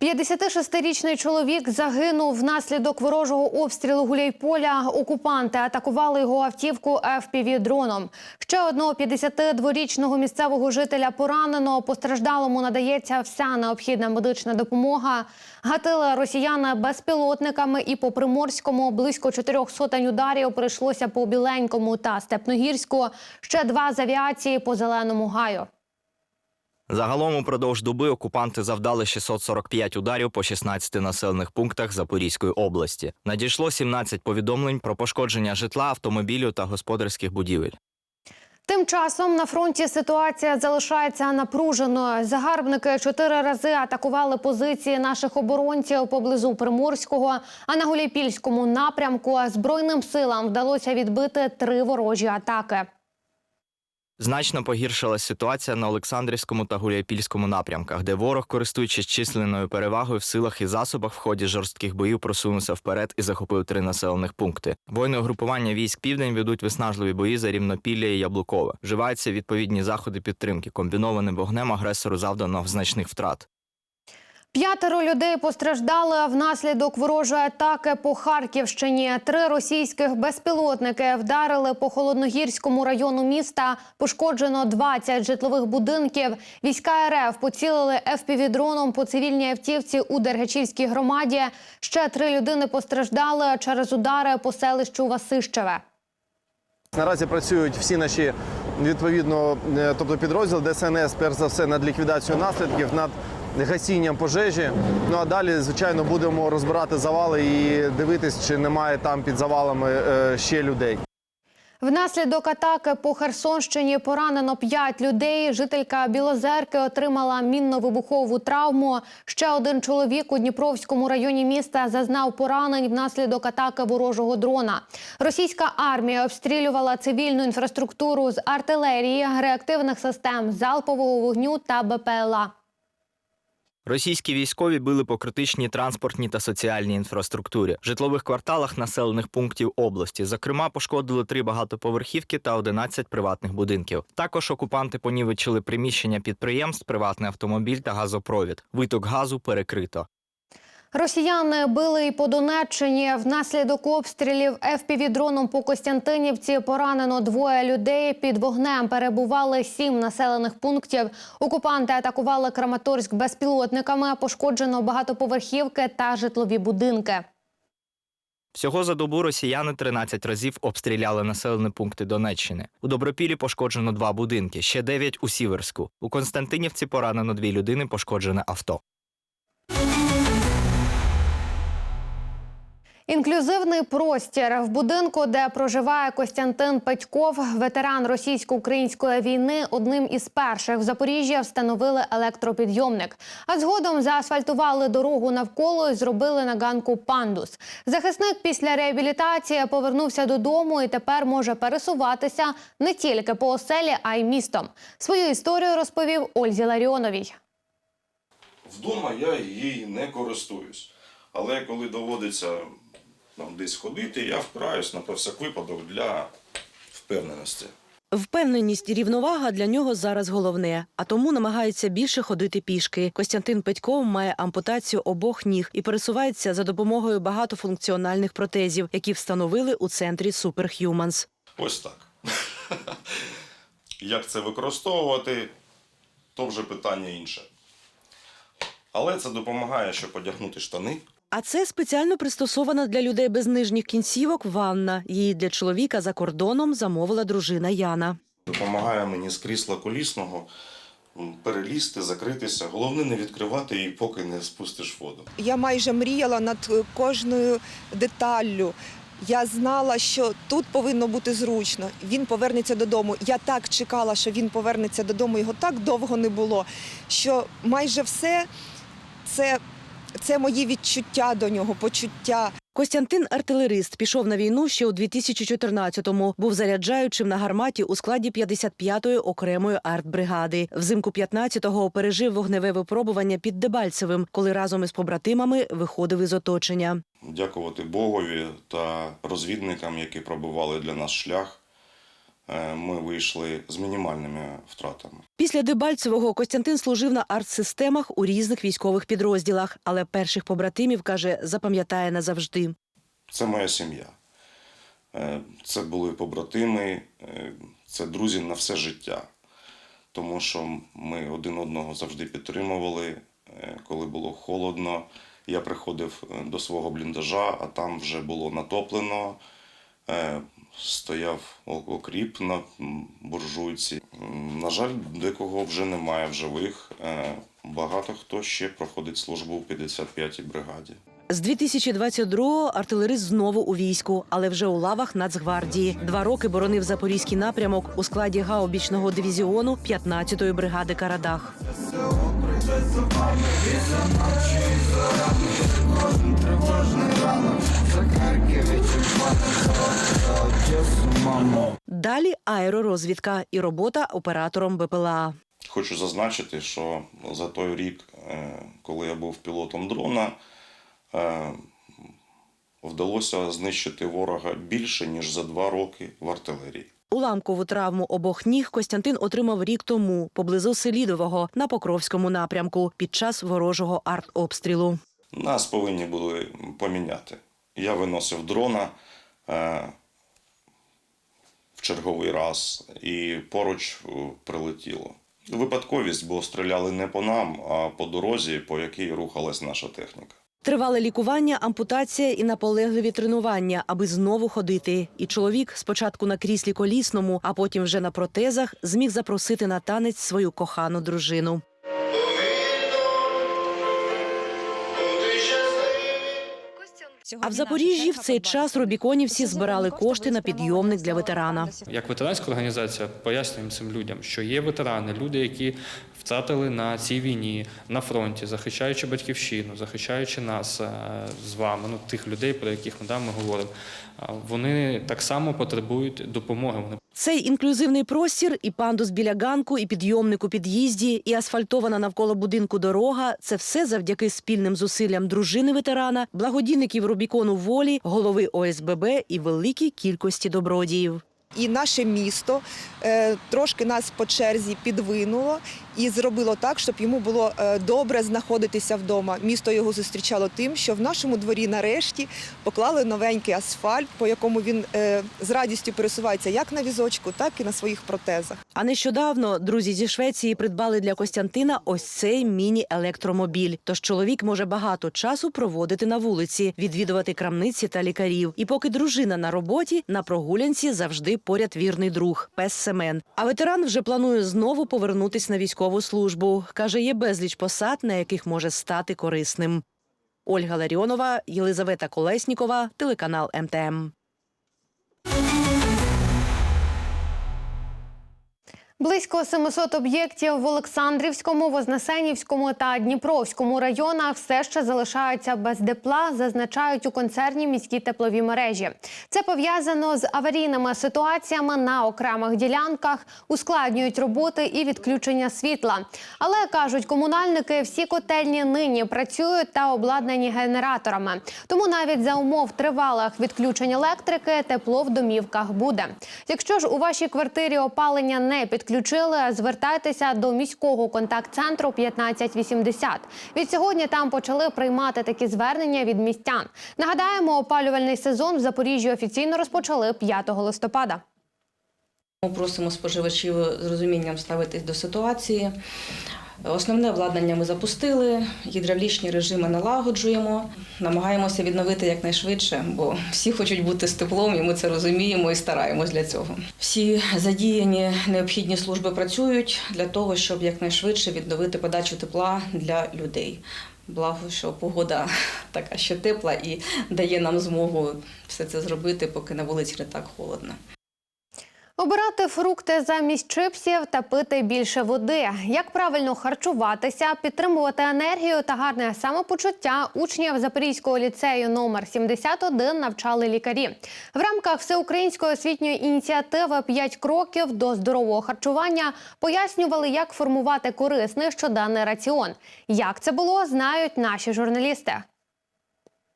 56-річний чоловік загинув внаслідок ворожого обстрілу Гуляйполя. Окупанти атакували його автівку fpv дроном. Ще одного 52-річного місцевого жителя поранено. Постраждалому надається вся необхідна медична допомога. Гатили росіяни безпілотниками і по Приморському близько чотирьох сотень ударів прийшлося по Біленькому та Степногірську. Ще два з авіації по зеленому гаю. Загалом упродовж доби окупанти завдали 645 ударів по 16 населених пунктах Запорізької області. Надійшло 17 повідомлень про пошкодження житла, автомобілю та господарських будівель. Тим часом на фронті ситуація залишається напруженою. Загарбники чотири рази атакували позиції наших оборонців поблизу Приморського. А на Гуляйпільському напрямку збройним силам вдалося відбити три ворожі атаки. Значно погіршила ситуація на Олександрівському та Гуляйпільському напрямках, де ворог, користуючись численною перевагою в силах і засобах, в ході жорстких боїв просунувся вперед і захопив три населених пункти. Воїни угрупування військ Південь ведуть виснажливі бої за рівнопілля і Яблукове. Вживаються відповідні заходи підтримки. Комбінованим вогнем агресору завдано значних втрат. П'ятеро людей постраждали внаслідок ворожої атаки по Харківщині. Три російських безпілотники вдарили по холодногірському району міста. Пошкоджено 20 житлових будинків. Війська РФ поцілили ФПВ-дроном по цивільній автівці у Дергачівській громаді. Ще три людини постраждали через удари по селищу Васищеве. Наразі працюють всі наші відповідно, е, тобто підрозділ ДСНС, перш за все, над ліквідацією наслідків, над гасінням пожежі. Ну а далі, звичайно, будемо розбирати завали і дивитись, чи немає там під завалами е, ще людей. Внаслідок атаки по Херсонщині поранено 5 людей. Жителька Білозерки отримала мінно-вибухову травму. Ще один чоловік у Дніпровському районі міста зазнав поранень внаслідок атаки ворожого дрона. Російська армія обстрілювала цивільну інфраструктуру з артилерії, реактивних систем залпового вогню та БПЛА. Російські військові били по критичній транспортній та соціальній інфраструктурі, житлових кварталах населених пунктів області. Зокрема, пошкодили три багатоповерхівки та 11 приватних будинків. Також окупанти понівечили приміщення підприємств, приватний автомобіль та газопровід. Виток газу перекрито. Росіяни били і по Донеччині. Внаслідок обстрілів ФПВ-дроном по Костянтинівці поранено двоє людей. Під вогнем перебували сім населених пунктів. Окупанти атакували Краматорськ безпілотниками. Пошкоджено багатоповерхівки та житлові будинки. Всього за добу росіяни 13 разів обстріляли населені пункти Донеччини. У Добропілі пошкоджено два будинки, ще 9 у Сіверську. У Константинівці поранено дві людини, пошкоджене авто. Інклюзивний простір в будинку, де проживає Костянтин Петьков, ветеран російсько-української війни, одним із перших в Запоріжжі встановили електропідйомник. А згодом заасфальтували дорогу навколо і зробили на ганку пандус. Захисник після реабілітації повернувся додому і тепер може пересуватися не тільки по оселі, а й містом. Свою історію розповів Ользі Ларіоновій. Вдома я її не користуюсь. Але коли доводиться там, десь ходити, я впираюсь на всяк випадок для впевненості. Впевненість і рівновага для нього зараз головне, а тому намагається більше ходити пішки. Костянтин Петьков має ампутацію обох ніг і пересувається за допомогою багатофункціональних протезів, які встановили у центрі Superhumans. Ось так. Як це використовувати, то вже питання інше. Але це допомагає, щоб одягнути штани. А це спеціально пристосована для людей без нижніх кінцівок ванна. Її для чоловіка за кордоном замовила дружина Яна. Допомагає мені з крісла колісного перелізти, закритися. Головне не відкривати її, поки не спустиш воду. Я майже мріяла над е, кожною деталлю. Я знала, що тут повинно бути зручно. Він повернеться додому. Я так чекала, що він повернеться додому. Його так довго не було. Що майже все це, це мої відчуття до нього, почуття. Костянтин артилерист пішов на війну ще у 2014-му. Був заряджаючим на гарматі у складі 55-ї окремої артбригади. Взимку 15-го пережив вогневе випробування під Дебальцевим, коли разом із побратимами виходив із оточення. Дякувати Богові та розвідникам, які пробували для нас шлях. Е, ми вийшли з мінімальними втратами. Після Дебальцевого Костянтин служив на артсистемах у різних військових підрозділах, але перших побратимів каже, запам'ятає назавжди. Це моя сім'я. Е, Це були побратими, е, це друзі на все життя. Тому що ми один одного завжди підтримували. Коли було холодно, я приходив до свого бліндажа, а там вже було натоплено. Стояв окріп на буржуйці. На жаль, декого вже немає в живих. Е, Багато хто ще проходить службу в 55-й бригаді. З 2022-го артилерист знову у війську, але вже у лавах Нацгвардії. Два роки боронив запорізький напрямок у складі гаубічного дивізіону 15-ї бригади Карадах. Далі аеророзвідка і робота оператором БПЛА. Хочу зазначити, що за той рік, е, коли я був пілотом дрона, е, вдалося знищити ворога більше, ніж за два роки в артилерії. Уламкову травму обох ніг Костянтин отримав рік тому поблизу Селідового на Покровському напрямку під час ворожого артобстрілу. Нас повинні були поміняти. Я виносив дрона в черговий раз, і поруч е, прилетіло. Випадковість, бо стріляли не по нам, а по дорозі, по якій рухалась наша техніка. Тривале лікування, ампутація і наполегливі тренування, аби знову ходити. І чоловік спочатку на кріслі колісному, а потім вже на протезах, зміг запросити на танець свою кохану дружину. А в Запоріжжі в цей час рубіконівці збирали кошти на підйомник для ветерана. Як ветеранська організація пояснюємо цим людям, що є ветерани, люди, які втратили на цій війні на фронті, захищаючи батьківщину, захищаючи нас е, з вами, ну тих людей, про яких ми да, ми говоримо. Вони так само потребують допомоги. Цей інклюзивний простір, і пандус біля ганку, і підйомник у під'їзді, і асфальтована навколо будинку дорога це все завдяки спільним зусиллям дружини ветерана, благодійників Рубікону волі, голови ОСББ і великій кількості добродіїв. І наше місто е, трошки нас по черзі підвинуло і зробило так, щоб йому було е, добре знаходитися вдома. Місто його зустрічало тим, що в нашому дворі нарешті поклали новенький асфальт, по якому він е, з радістю пересувається як на візочку, так і на своїх протезах. А нещодавно друзі зі Швеції придбали для Костянтина ось цей міні-електромобіль. Тож чоловік може багато часу проводити на вулиці, відвідувати крамниці та лікарів. І поки дружина на роботі, на прогулянці завжди поряд вірний друг пес Семен. А ветеран вже планує знову повернутись на військову службу. каже, є безліч посад, на яких може стати корисним. Ольга Ларіонова, Єлизавета Колеснікова, телеканал МТМ. Близько 700 об'єктів в Олександрівському, Вознесенівському та Дніпровському районах все ще залишаються без тепла, зазначають у концерні міські теплові мережі. Це пов'язано з аварійними ситуаціями на окремих ділянках, ускладнюють роботи і відключення світла. Але кажуть комунальники, всі котельні нині працюють та обладнані генераторами. Тому навіть за умов тривалих відключень електрики тепло в домівках буде. Якщо ж у вашій квартирі опалення не підключили, звертайтеся до міського контакт-центру 1580. Від сьогодні там почали приймати такі звернення від містян. Нагадаємо, опалювальний сезон в Запоріжжі офіційно розпочали 5 листопада. Ми просимо споживачів з розумінням ставитись до ситуації. Основне обладнання ми запустили, гідравлічні режими налагоджуємо, намагаємося відновити якнайшвидше, бо всі хочуть бути з теплом, і ми це розуміємо і стараємось для цього. Всі задіяні необхідні служби працюють для того, щоб якнайшвидше відновити подачу тепла для людей. Благо, що погода така ще тепла і дає нам змогу все це зробити, поки на вулиці не так холодно. Обирати фрукти замість чипсів та пити більше води. Як правильно харчуватися, підтримувати енергію та гарне самопочуття учнів Запорізького ліцею номер 71 навчали лікарі. В рамках всеукраїнської освітньої ініціативи «5 кроків до здорового харчування пояснювали, як формувати корисний щоденний раціон. Як це було, знають наші журналісти.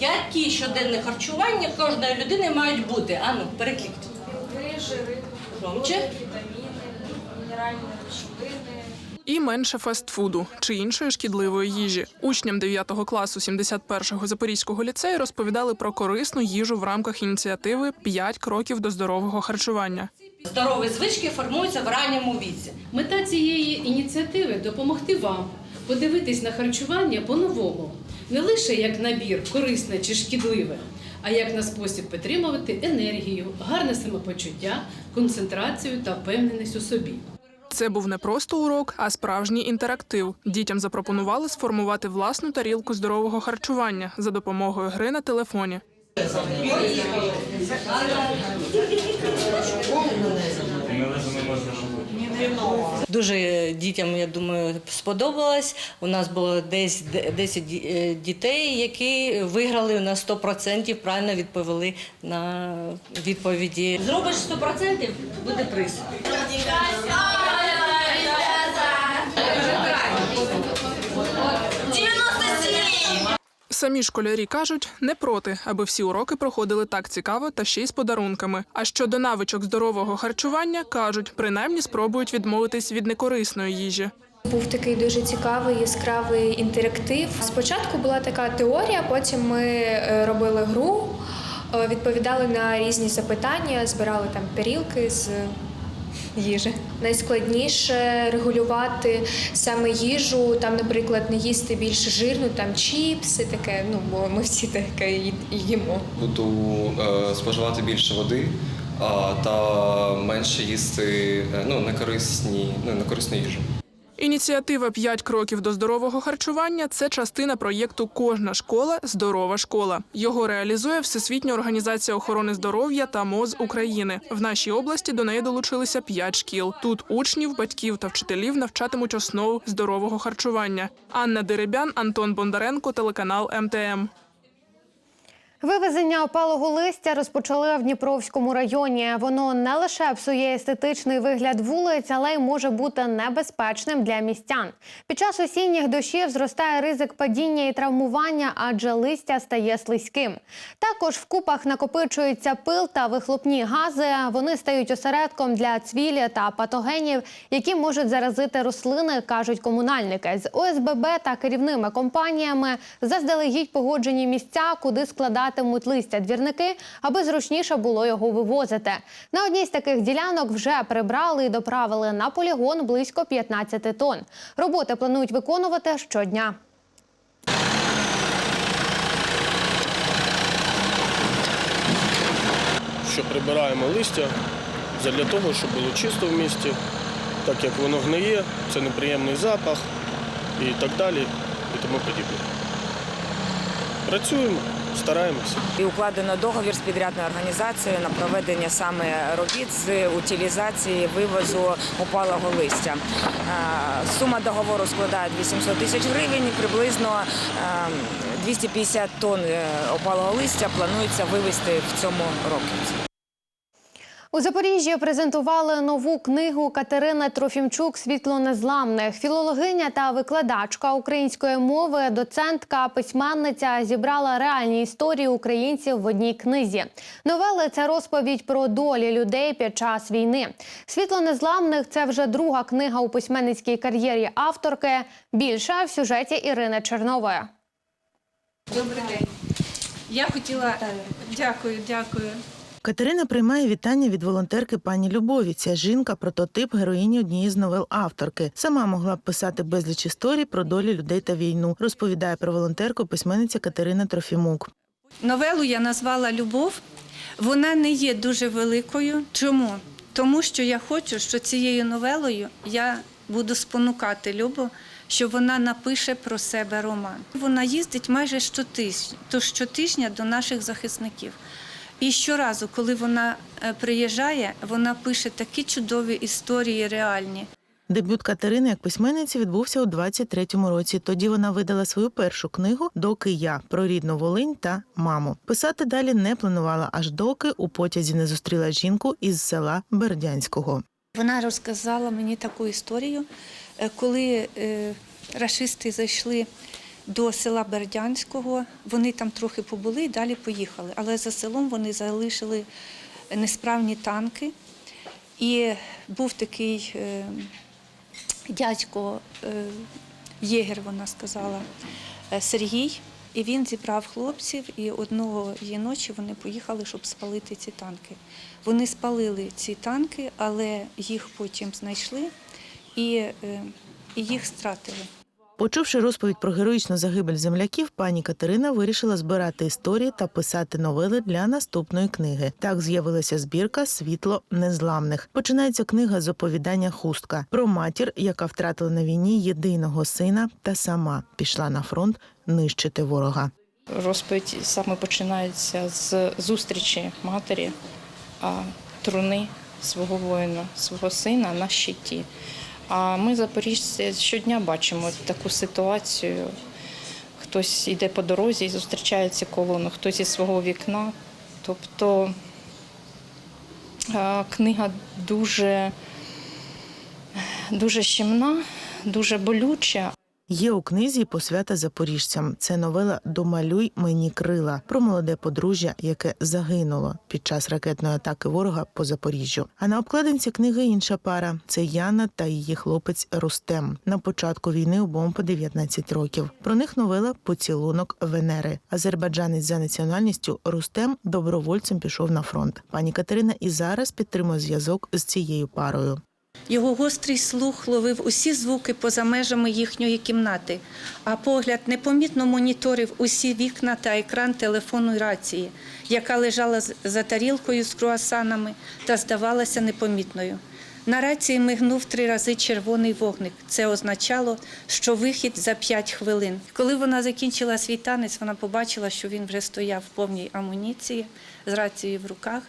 Які щоденне харчування кожної людини мають бути? Ану, переклікніть. Громче. І менше фастфуду чи іншої шкідливої їжі. Учням 9 класу 71-го Запорізького ліцею розповідали про корисну їжу в рамках ініціативи «5 кроків до здорового харчування. Здорові звички формуються в ранньому віці. Мета цієї ініціативи допомогти вам подивитись на харчування по-новому, не лише як набір корисне чи шкідливе, а як на спосіб підтримувати енергію, гарне самопочуття, концентрацію та впевненість у собі. Це був не просто урок, а справжній інтерактив. Дітям запропонували сформувати власну тарілку здорового харчування за допомогою гри на телефоні. Дуже дітям, я думаю, сподобалось. У нас було десь 10 е, дітей, які виграли на 100%, правильно відповіли на відповіді. Зробиш 100% буде приз. Самі школярі кажуть, не проти, аби всі уроки проходили так цікаво та ще й з подарунками. А щодо навичок здорового харчування, кажуть, принаймні спробують відмовитись від некорисної їжі. Був такий дуже цікавий яскравий інтерактив. Спочатку була така теорія, потім ми е, робили гру, е, відповідали на різні запитання, збирали там тарілки з їжі. Найскладніше регулювати саме їжу, там, наприклад, не їсти більш жирну, там чіпси, таке. Ну бо ми всі таке їмо. Буду е, споживати більше води та менше їсти е, ну, некорисні, ну, некорисну їжу. Ініціатива «5 кроків до здорового харчування це частина проєкту Кожна школа здорова школа. Його реалізує Всесвітня організація охорони здоров'я та МОЗ України. В нашій області до неї долучилися 5 шкіл. Тут учнів, батьків та вчителів навчатимуть основ здорового харчування. Анна Деребян, Антон Бондаренко, телеканал МТМ. Вивезення опалого листя розпочали в Дніпровському районі. Воно не лише псує естетичний вигляд вулиць, але й може бути небезпечним для містян. Під час осінніх дощів зростає ризик падіння і травмування, адже листя стає слизьким. Також в купах накопичується пил та вихлопні гази. Вони стають осередком для цвілі та патогенів, які можуть заразити рослини, кажуть комунальники. З ОСББ та керівними компаніями заздалегідь погоджені місця, куди складатимуть листя двірники, аби зручніше було його вивозити. На одній з таких ділянок вже прибрали і доправили на полігон близько 15 тонн. Роботи планують виконувати щодня. що прибираємо листя для того, щоб було чисто в місті, так як воно гниє, це неприємний запах і так далі, і тому подібне. Працюємо, стараємося. І укладено договір з підрядною організацією на проведення саме робіт з утилізації вивозу опалого листя. Е, Сума договору складає 800 тисяч гривень. і Приблизно е, 250 тонн е, опалого листя планується вивезти в цьому році. У Запоріжжі презентували нову книгу Катерини Трофімчук Світло незламних. Філологиня та викладачка української мови, доцентка, письменниця зібрала реальні історії українців в одній книзі. Новели це розповідь про долі людей під час війни. Світло незламних це вже друга книга у письменницькій кар'єрі авторки. Більше в сюжеті Ірини Чернової. Добрий день. Я хотіла дякую, дякую. Катерина приймає вітання від волонтерки пані Любові. Ця жінка прототип героїні однієї з новел авторки. Сама могла б писати безліч історій про долі людей та війну. Розповідає про волонтерку письменниця Катерина Трофімук. Новелу я назвала Любов. Вона не є дуже великою. Чому? Тому що я хочу, що цією новелою я буду спонукати Любу, що вона напише про себе роман. Вона їздить майже щотижня, то щотижня до наших захисників. І щоразу, коли вона е, приїжджає, вона пише такі чудові історії реальні. Дебют Катерини як письменниці відбувся у 23-му році. Тоді вона видала свою першу книгу Доки я про рідну Волинь та маму. Писати далі не планувала, аж доки у потязі не зустріла жінку із села Бердянського. Вона розказала мені таку історію, е, коли е, рашисти зайшли до села Бердянського, вони там трохи побули і далі поїхали. Але за селом вони залишили несправні танки, І був такий е, дядько е, єгер, вона сказала, е, Сергій. І він зібрав хлопців, і одного її ночі вони поїхали, щоб спалити ці танки. Вони спалили ці танки, але їх потім знайшли і, і їх стратили. Почувши розповідь про героїчну загибель земляків, пані Катерина вирішила збирати історії та писати новели для наступної книги. Так з'явилася збірка Світло незламних. Починається книга з оповідання хустка про матір, яка втратила на війні єдиного сина, та сама пішла на фронт нищити ворога. Розповідь саме починається з зустрічі матері, а, труни свого воїна, свого сина на щиті. А ми, запоріжці, щодня бачимо таку ситуацію. Хтось йде по дорозі і зустрічає ці колону, хтось із свого вікна. Тобто книга дуже, дуже щемна, дуже болюча. Є у книзі посвята запоріжцям. Це новела Домалюй мені крила про молоде подружжя, яке загинуло під час ракетної атаки ворога по Запоріжжю. А на обкладинці книги інша пара це Яна та її хлопець Рустем. На початку війни обом по 19 років. Про них новела Поцілунок Венери. Азербайджанець за національністю Рустем добровольцем пішов на фронт. Пані Катерина і зараз підтримує зв'язок з цією парою. Його гострий слух ловив усі звуки поза межами їхньої кімнати, а погляд непомітно моніторив усі вікна та екран телефонної рації, яка лежала за тарілкою з круасанами та здавалася непомітною. На рації мигнув три рази червоний вогник. Це означало, що вихід за п'ять хвилин. Коли вона закінчила свій танець, вона побачила, що він вже стояв в повній амуніції з рацією в руках,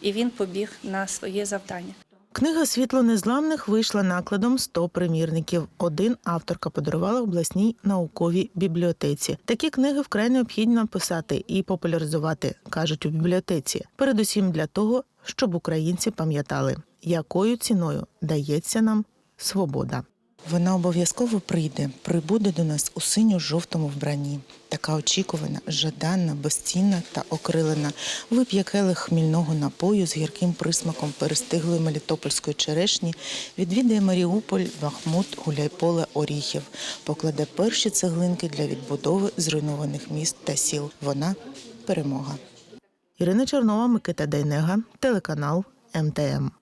і він побіг на своє завдання. Книга Світло незламних вийшла накладом 100 примірників. Один авторка подарувала обласній науковій бібліотеці. Такі книги вкрай необхідно писати і популяризувати, кажуть у бібліотеці. Передусім для того, щоб українці пам'ятали, якою ціною дається нам свобода. Вона обов'язково прийде, прибуде до нас у синьо-жовтому вбранні. Така очікувана, жаданна, безцінна та окрилена. Вип'є келих хмільного напою з гірким присмаком перестиглої мелітопольської черешні, відвідає Маріуполь, Бахмут, Гуляйполе, Оріхів, покладе перші цеглинки для відбудови зруйнованих міст та сіл. Вона перемога. Ірина Чернова, Микита Дейнега, телеканал МТМ.